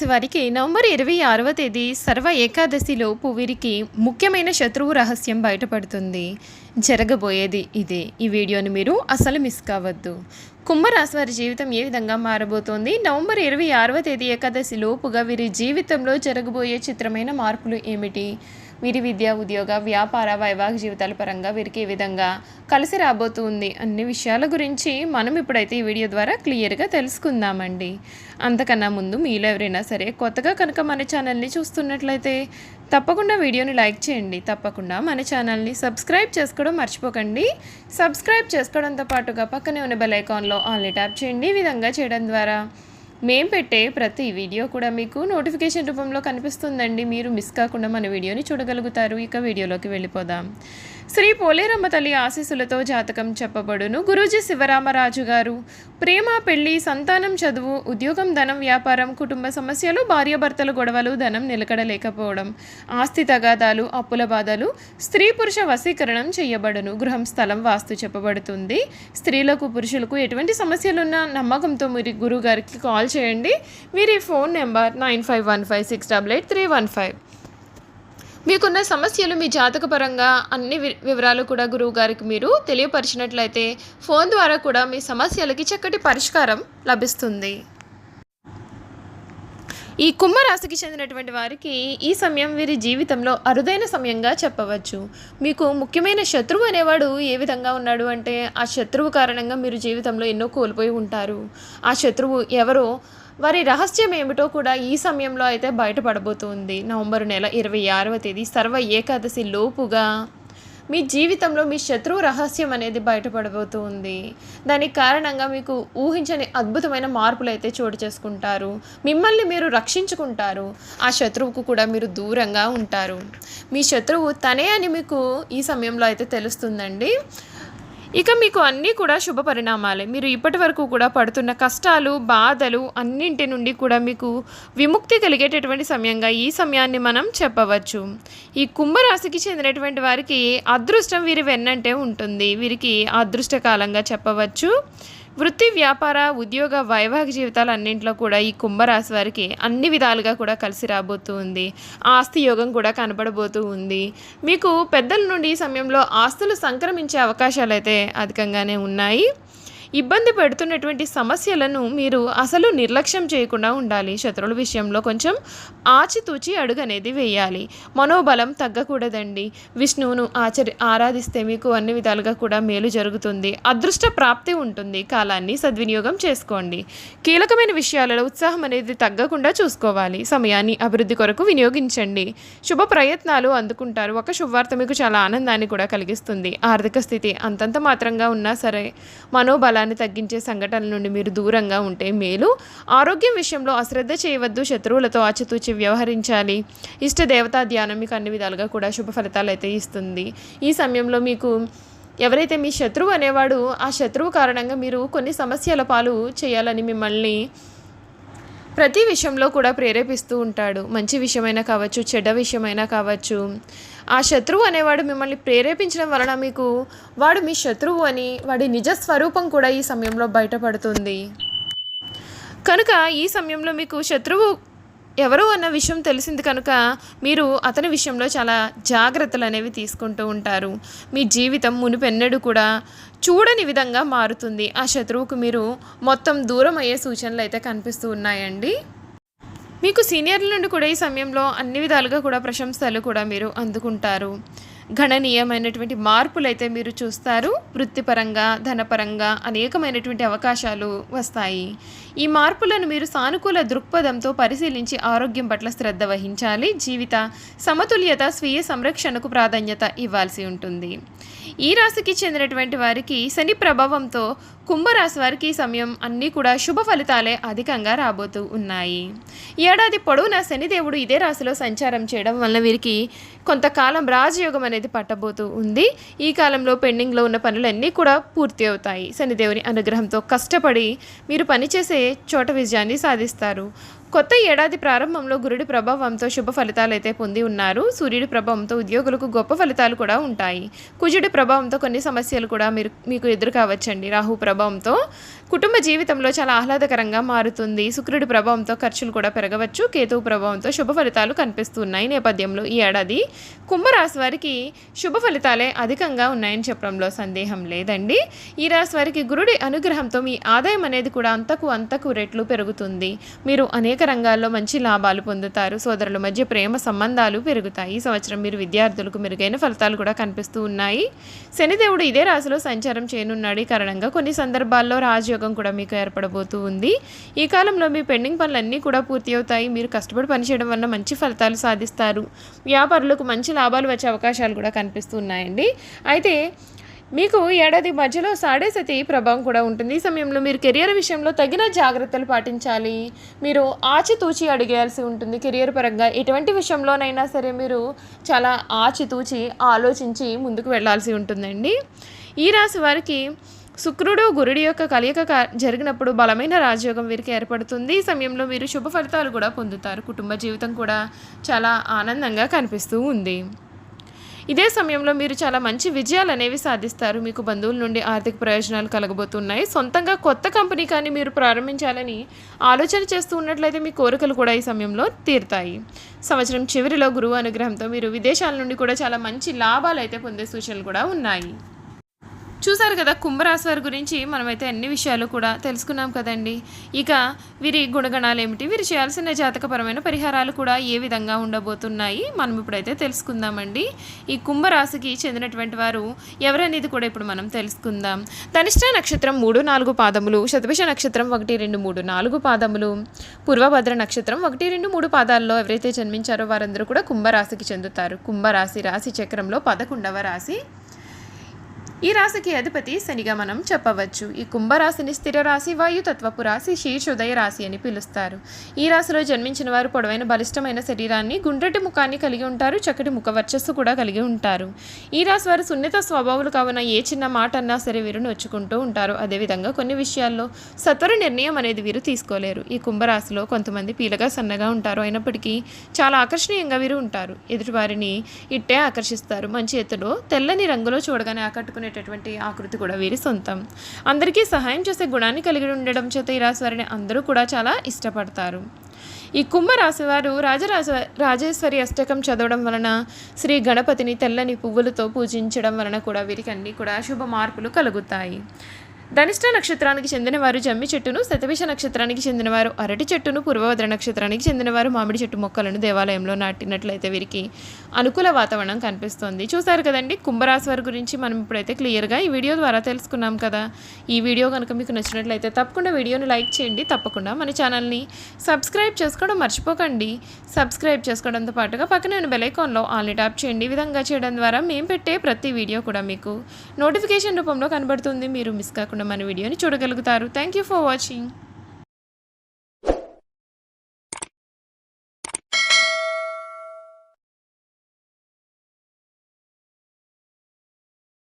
రాశి వారికి నవంబర్ ఇరవై ఆరవ తేదీ సర్వ ఏకాదశిలోపు వీరికి ముఖ్యమైన శత్రువు రహస్యం బయటపడుతుంది. జరగబోయేది ఇదే. ఈ వీడియోని మీరు అసలు మిస్ కావద్దు. కుంభరాశి వారి జీవితం ఏ విధంగా మారబోతోంది? నవంబర్ ఇరవై ఆరవ తేదీ ఏకాదశి లోపుగా వీరి జీవితంలో జరగబోయే చిత్రమైన మార్పులు ఏమిటి? వీరి విద్య ఉద్యోగ వ్యాపార వైవాహిక జీవితాల పరంగా వీరికి ఏ విధంగా కలిసి రాబోతుంది అన్ని విషయాల గురించి మనం ఇప్పుడైతే ఈ వీడియో ద్వారా క్లియర్గా తెలుసుకుందామండి. అంతకన్నా ముందు మీలో ఎవరైనా సరే కొత్తగా కనుక మన ఛానల్ని చూస్తున్నట్లయితే తప్పకుండా వీడియోని లైక్ చేయండి. తప్పకుండా మన ఛానల్ని సబ్స్క్రైబ్ చేసుకోవడం మర్చిపోకండి. సబ్స్క్రైబ్ చేసుకోవడంతో పాటుగా పక్కనే ఉన్న బెల్ ఐకాన్లో ఆల్ని ట్యాప్ చేయండి. ఈ విధంగా చేయడం ద్వారా మేం పెట్టే ప్రతి వీడియో కూడా మీకు నోటిఫికేషన్ రూపంలో కనిపిస్తుందండి. మీరు మిస్ కాకుండా మన వీడియోని చూడగలుగుతారు. ఇక వీడియోలోకి వెళ్ళిపోదాం. శ్రీ పోలేరమ్మ తల్లి ఆశీస్సులతో జాతకం చెప్పబడును. గురూజీ శివరామరాజు గారు ప్రేమ పెళ్ళి సంతానం చదువు ఉద్యోగం ధనం వ్యాపారం కుటుంబ సమస్యలు భార్యాభర్తల గొడవలు ధనం నిలకడలేకపోవడం ఆస్తి తగాదాలు అప్పుల బాధలు స్త్రీ పురుష వశీకరణం చేయబడును. గృహం స్థలం వాస్తు చెప్పబడుతుంది. స్త్రీలకు పురుషులకు ఎటువంటి సమస్యలున్నా నమ్మకంతో మీరు గురువు గారికి కాల్ చేయండి. వీరి phone number nine five one five six double eight three one five. మీకున్న సమస్యలు మీ జాతకపరంగా అన్ని వి- వివరాలు కూడా గురువు గారికి మీరు తెలియపరిచినట్లయితే ఫోన్ ద్వారా కూడా మీ సమస్యలకి చక్కటి పరిష్కారం లభిస్తుంది. ఈ కుంభరాశికి చెందినటువంటి వారికి ఈ సమయం వీరి జీవితంలో అరుదైన సమయంగా చెప్పవచ్చు. మీకు ముఖ్యమైన శత్రువు అనేవాడు ఏ విధంగా ఉన్నాడు అంటే ఆ శత్రువు కారణంగా మీరు జీవితంలో ఎన్నో కోల్పోయి ఉంటారు. ఆ శత్రువు ఎవరో వారి రహస్యం ఏమిటో కూడా ఈ సమయంలో అయితే బయటపడబోతుంది. నవంబర్ నెల ఇరవై ఆరవ తేదీ సర్వ ఏకాదశి లోపుగా మీ జీవితంలో మీ శత్రువు రహస్యం అనేది బయటపడబోతుంది. దానికి కారణంగా మీకు ఊహించని అద్భుతమైన మార్పులు అయితే చోటు చేసుకుంటారు. మిమ్మల్ని మీరు రక్షించుకుంటారు. ఆ శత్రువుకు కూడా మీరు దూరంగా ఉంటారు. మీ శత్రువు తనే అని మీకు ఈ సమయంలో అయితే తెలుస్తుందండి. ఇక మీకు అన్నీ కూడా శుభ పరిణామాలే. మీరు ఇప్పటి వరకు కూడా పడుతున్న కష్టాలు బాధలు అన్నింటి నుండి కూడా మీకు విముక్తి కలిగేటటువంటి సమయంగా ఈ సమయాన్ని మనం చెప్పవచ్చు. ఈ కుంభరాశికి చెందినటువంటి వారికి అదృష్టం వీరి వెన్నంటే ఉంటుంది. వీరికి అదృష్టకాలంగా చెప్పవచ్చు. వృత్తి వ్యాపార ఉద్యోగ వైవాహిక జీవితాలు అన్నింటిలో కూడా ఈ కుంభరాశి వారికి అన్ని విధాలుగా కూడా కలిసి రాబోతూ ఉంది. ఆస్తి యోగం కూడా కనపడబోతూ ఉంది. మీకు పెద్దల నుండి ఈ సమయంలో ఆస్తులు సంక్రమించే అవకాశాలు అయితే అధికంగానే ఉన్నాయి. ఇబ్బంది పెడుతున్నటువంటి సమస్యలను మీరు అసలు నిర్లక్ష్యం చేయకుండా ఉండాలి. శత్రువుల విషయంలో కొంచెం ఆచితూచి అడుగు అనేది వేయాలి. మనోబలం తగ్గకూడదండి. విష్ణువును ఆచరి ఆరాధిస్తే మీకు అన్ని విధాలుగా కూడా మేలు జరుగుతుంది. అదృష్ట ప్రాప్తి ఉంటుంది. కాలాన్ని సద్వినియోగం చేసుకోండి. కీలకమైన విషయాలలో ఉత్సాహం అనేది తగ్గకుండా చూసుకోవాలి. సమయాన్ని అభివృద్ధి కొరకు వినియోగించండి. శుభ ప్రయత్నాలు అందుకుంటారు. ఒక శుభవార్త మీకు చాలా ఆనందాన్ని కూడా కలిగిస్తుంది. ఆర్థిక స్థితి అంతంత మాత్రంగా ఉన్నా సరే బలాన్ని తగ్గించే సంఘటనల నుండి మీరు దూరంగా ఉంటే మేలు. ఆరోగ్యం విషయంలో అశ్రద్ధ చేయవద్దు శత్రువులతో ఆచితూచి వ్యవహరించాలి. ఇష్ట దేవతా ధ్యానం మీకు అన్ని విధాలుగా కూడా శుభ ఫలితాలు అయితే ఇస్తుంది. ఈ సమయంలో మీకు ఎవరైతే మీ శత్రువు అనేవాడు ఆ శత్రువు కారణంగా మీరు కొన్ని సమస్యల పాలు చేయాలని మిమ్మల్ని ప్రతి విషయంలో కూడా ప్రేరేపిస్తూ ఉంటాడు. మంచి విషయమైనా కావచ్చు చెడ్డ విషయమైనా కావచ్చు ఆ శత్రువు అనేవాడు మిమ్మల్ని ప్రేరేపించడం వలన మీకు వాడు మీ శత్రువు అని వాడి నిజ స్వరూపం కూడా ఈ సమయంలో బయటపడుతుంది. కనుక ఈ సమయంలో మీకు శత్రువు ఎవరు అన్న విషయం తెలిసింది కనుక మీరు అతని విషయంలో చాలా జాగ్రత్తలు అనేవి తీసుకుంటూ ఉంటారు. మీ జీవితం మునిపెన్నడు కూడా చూడని విధంగా మారుతుంది. ఆ శత్రువుకు మీరు మొత్తం దూరం అయ్యే సూచనలు అయితే కనిపిస్తూ ఉన్నాయండి. మీకు సీనియర్ల నుండి కూడా ఈ సమయంలో అన్ని విధాలుగా కూడా ప్రశంసలు కూడా మీరు అందుకుంటారు. గణనీయమైనటువంటి మార్పులు అయితే మీరు చూస్తారు. వృత్తిపరంగా ధనపరంగా అనేకమైనటువంటి అవకాశాలు వస్తాయి. ఈ మార్పులను మీరు సానుకూల దృక్పథంతో పరిశీలించి ఆరోగ్యం పట్ల శ్రద్ధ వహించాలి. జీవిత సమతుల్యత స్వీయ సంరక్షణకు ప్రాధాన్యత ఇవ్వాల్సి ఉంటుంది. ఈ రాశికి చెందినటువంటి వారికి శని ప్రభావంతో కుంభరాశి వారికి ఈ సమయం అన్నీ కూడా శుభ ఫలితాలే అధికంగా రాబోతూ ఉన్నాయి. ఏడాది పొడవునా శనిదేవుడు ఇదే రాశిలో సంచారం చేయడం వలన వీరికి కొంతకాలం రాజయోగం అనేది పట్టబోతూ ఉంది. ఈ కాలంలో పెండింగ్లో ఉన్న పనులన్నీ కూడా పూర్తి అవుతాయి. శనిదేవుని అనుగ్రహంతో కష్టపడి మీరు పనిచేసే చోట విజయాన్ని సాధిస్తారు. కొత్త ఏడాది ప్రారంభంలో గురుడి ప్రభావంతో శుభ ఫలితాలు అయితే పొంది ఉన్నారు. సూర్యుడి ప్రభావంతో ఉద్యోగులకు గొప్ప ఫలితాలు కూడా ఉంటాయి. కుజుడి ప్రభావంతో కొన్ని సమస్యలు కూడా మీరు మీకు ఎదురు కావచ్చండి. రాహు ప్రభావంతో కుటుంబ జీవితంలో చాలా ఆహ్లాదకరంగా మారుతుంది. శుక్రుడి ప్రభావంతో ఖర్చులు కూడా పెరగవచ్చు. కేతువు ప్రభావంతో శుభ ఫలితాలు కనిపిస్తున్నాయి. నేపథ్యంలో ఈ ఏడాది కుంభరాశి వారికి శుభ ఫలితాలే అధికంగా ఉన్నాయని చెప్పడంలో సందేహం లేదండి. ఈ రాశి వారికి గురుడి అనుగ్రహంతో మీ ఆదాయం అనేది కూడా అంతకు అంతకు రెట్లు పెరుగుతుంది. మీరు అనేక రంగాల్లో మంచి లాభాలు పొందుతారు. సోదరుల మధ్య ప్రేమ సంబంధాలు పెరుగుతాయి. ఈ సంవత్సరం మీరు విద్యార్థులకు మెరుగైన ఫలితాలు కూడా కనిపిస్తూ ఉన్నాయి. శనిదేవుడు ఇదే రాశిలో సంచారం చేయనున్నాడు. కారణంగా కొన్ని సందర్భాల్లో రాజు కూడా మీకు ఏర్పడబోతూ ఉంది. ఈ కాలంలో మీ పెండింగ్ పనులన్నీ కూడా పూర్తి అవుతాయి. మీరు కష్టపడి పనిచేయడం వల్ల మంచి ఫలితాలు సాధిస్తారు. వ్యాపారులకు మంచి లాభాలు వచ్చే అవకాశాలు కూడా కనిపిస్తూ ఉన్నాయండి అయితే మీకు ఏడాది మధ్యలో సాడేసతి ప్రభావం కూడా ఉంటుంది. ఈ సమయంలో మీరు కెరియర్ విషయంలో తగిన జాగ్రత్తలు పాటించాలి. మీరు ఆచితూచి అడిగేయాల్సి ఉంటుంది. కెరియర్ పరంగా ఎటువంటి విషయంలోనైనా సరే మీరు చాలా ఆచితూచి ఆలోచించి ముందుకు వెళ్ళాల్సి ఉంటుందండి. ఈ రాశి వారికి శుక్రుడు గురుడి యొక్క కలయిక జరిగినప్పుడు బలమైన రాజయోగం వీరికి ఏర్పడుతుంది. ఈ సమయంలో మీరు శుభ ఫలితాలు కూడా పొందుతారు. కుటుంబ జీవితం కూడా చాలా ఆనందంగా కనిపిస్తూ ఉంది. ఇదే సమయంలో మీరు చాలా మంచి విజయాలు అనేవి సాధిస్తారు. మీకు బంధువుల నుండి ఆర్థిక ప్రయోజనాలు కలగబోతున్నాయి. సొంతంగా కొత్త కంపెనీ కానీ మీరు ప్రారంభించాలని ఆలోచన చేస్తూ ఉన్నట్లయితే మీ కోరికలు కూడా ఈ సమయంలో తీరుతాయి. సంవత్సరం చివరిలో గురువు అనుగ్రహంతో మీరు విదేశాల నుండి కూడా చాలా మంచి లాభాలు అయితే పొందే సూచనలు కూడా ఉన్నాయి. చూసారు కదా కుంభరాశి వారి గురించి మనమైతే అన్ని విషయాలు కూడా తెలుసుకున్నాం కదండి. ఇక వీరి గుణగణాలు ఏమిటి? వీరు చేయాల్సిన జాతకపరమైన పరిహారాలు కూడా ఏ విధంగా ఉండబోతున్నాయి? మనం ఇప్పుడైతే తెలుసుకుందామండి. ఈ కుంభరాశికి చెందినటువంటి వారు ఎవరనేది కూడా ఇప్పుడు మనం తెలుసుకుందాం. ధనిష్ట నక్షత్రం మూడు నాలుగు పాదములు శతభిష నక్షత్రం ఒకటి రెండు మూడు నాలుగు పాదములు పూర్వభద్ర నక్షత్రం ఒకటి రెండు మూడు పాదాల్లో ఎవరైతే జన్మించారో వారందరూ కూడా కుంభరాశికి చెందుతారు. కుంభరాశి రాశి చక్రంలో పదకొండవ రాశి ఈ రాశికి అధిపతి శనిగా మనం చెప్పవచ్చు. ఈ కుంభరాశిని స్థిర రాశి వాయుతత్వపు రాశి శీర్షోదయ రాశి అని పిలుస్తారు. ఈ రాశిలో జన్మించిన వారు పొడవైన బలిష్టమైన శరీరాన్ని గుండ్రటి ముఖాన్ని కలిగి ఉంటారు చక్కటి ముఖ వర్చస్సు కూడా కలిగి ఉంటారు. ఈ రాశి వారు సున్నిత స్వభావాలు కావున ఏ చిన్న మాట అన్నా సరే వీరు నొచ్చుకుంటూ ఉంటారు. అదేవిధంగా కొన్ని విషయాల్లో సత్వర నిర్ణయం అనేది వీరు తీసుకోలేరు. ఈ కుంభరాశిలో కొంతమంది పీలగా సన్నగా ఉంటారు. అయినప్పటికీ చాలా ఆకర్షణీయంగా వీరు ఉంటారు. ఎదుటివారిని ఇట్టే ఆకర్షిస్తారు. మంచి ఎత్తులో తెల్లని రంగులో చూడగానే ఆకట్టుకునే ఆకట్టుకునేటటువంటి ఆకృతి కూడా వీరి సొంతం. అందరికీ సహాయం చేసే గుణాన్ని కలిగి ఉండడం చేత ఈ రాశి వారిని అందరూ కూడా చాలా ఇష్టపడతారు. ఈ కుంభరాశి వారు రాజరాజ రాజేశ్వరి అష్టకం చదవడం వలన శ్రీ గణపతిని తెల్లని పువ్వులతో పూజించడం వలన కూడా వీరికి అన్నీ కూడా శుభ మార్పులు కలుగుతాయి. ధనిష్ట నక్షత్రానికి చెందినవారు జమ్మి చెట్టును శతభిష నక్షత్రానికి చెందినవారు అరటి చెట్టును పూర్వభద్ర నక్షత్రానికి చెందినవారు మామిడి చెట్టు మొక్కలను దేవాలయంలో నాటినట్లయితే వీరికి అనుకూల వాతావరణం కనిపిస్తుంది. చూసారు కదండి కుంభరాశి వారి గురించి మనం ఇప్పుడైతే క్లియర్గా ఈ వీడియో ద్వారా తెలుసుకున్నాం కదా. ఈ వీడియో కనుక మీకు నచ్చినట్లయితే తప్పకుండా వీడియోని లైక్ చేయండి. తప్పకుండా మన ఛానల్ని సబ్స్క్రైబ్ చేసుకోవడం మర్చిపోకండి. సబ్స్క్రైబ్ చేసుకోవడంతో పాటుగా పక్కన బెలైకాన్లో ఆల్ని ట్యాప్ చేయండి. ఈ విధంగా చేయడం ద్వారా మేము పెట్టే ప్రతి వీడియో కూడా మీకు నోటిఫికేషన్ రూపంలో కనబడుతుంది. మీరు మిస్ కాకుండా మన వీడియోని చూడగలుగుతారు. Thank you for watching